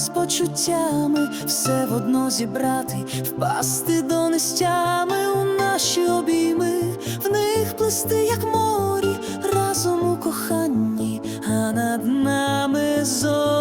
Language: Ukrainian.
з почуттями, все водно зібрати, впасти до нестями у наші обійми, в них плисти, як морі, разом у коханні, а над нами зорі